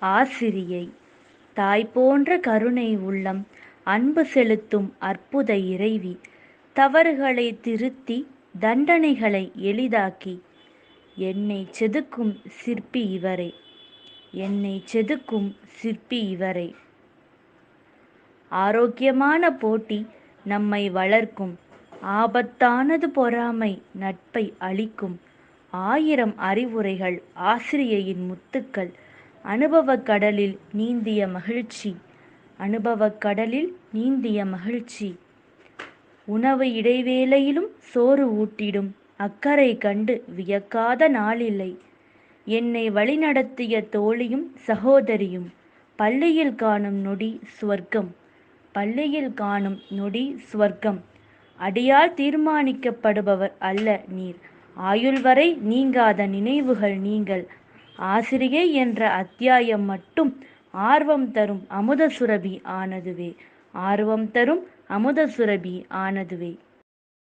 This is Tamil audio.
ஆசிரியை. தாய் போன்ற கருணை உள்ளம் அன்பு செலுத்தும் அற்புத இறைவி. தவறுகளை திருத்தி தண்டனைகளை எளிதாக்கி. என்னை செதுக்கும் சிற்பி இவரே. என்னை செதுக்கும் சிற்பி இவரே. ஆரோக்கியமான போட்டி நம்மை வளர்க்கும். ஆபத்தானது பொறாமை நட்பை அளிக்கும் ஆயிரம் அறிவுரைகள் ஆசிரியையின் முத்துக்கள் அனுபவக் கடலில் நீந்திய மகிழ்ச்சி. அனுபவக் கடலில் நீந்திய மகிழ்ச்சி. உணவு இடைவேளையிலும் சோறு ஊட்டிடும். அக்கறை கண்டு வியக்காத நாளில்லை. என்னை வழிநடத்திய தோழியும் சகோதரியும் பள்ளியில் காணும் நொடி சுவர்க்கம். பள்ளியில் காணும் நொடி சுவர்க்கம். அடியால் தீர்மானிக்கப்படுபவர் அல்ல நீர். ஆயுள் வரை நீங்காத நினைவுகள் நீங்கள். ஆசிரியை என்ற அத்தியாயம் மட்டும் ஆர்வம் தரும் அமுத சுரபி ஆனதுவே. ஆர்வம் தரும் அமுத சுரபி ஆனதுவே.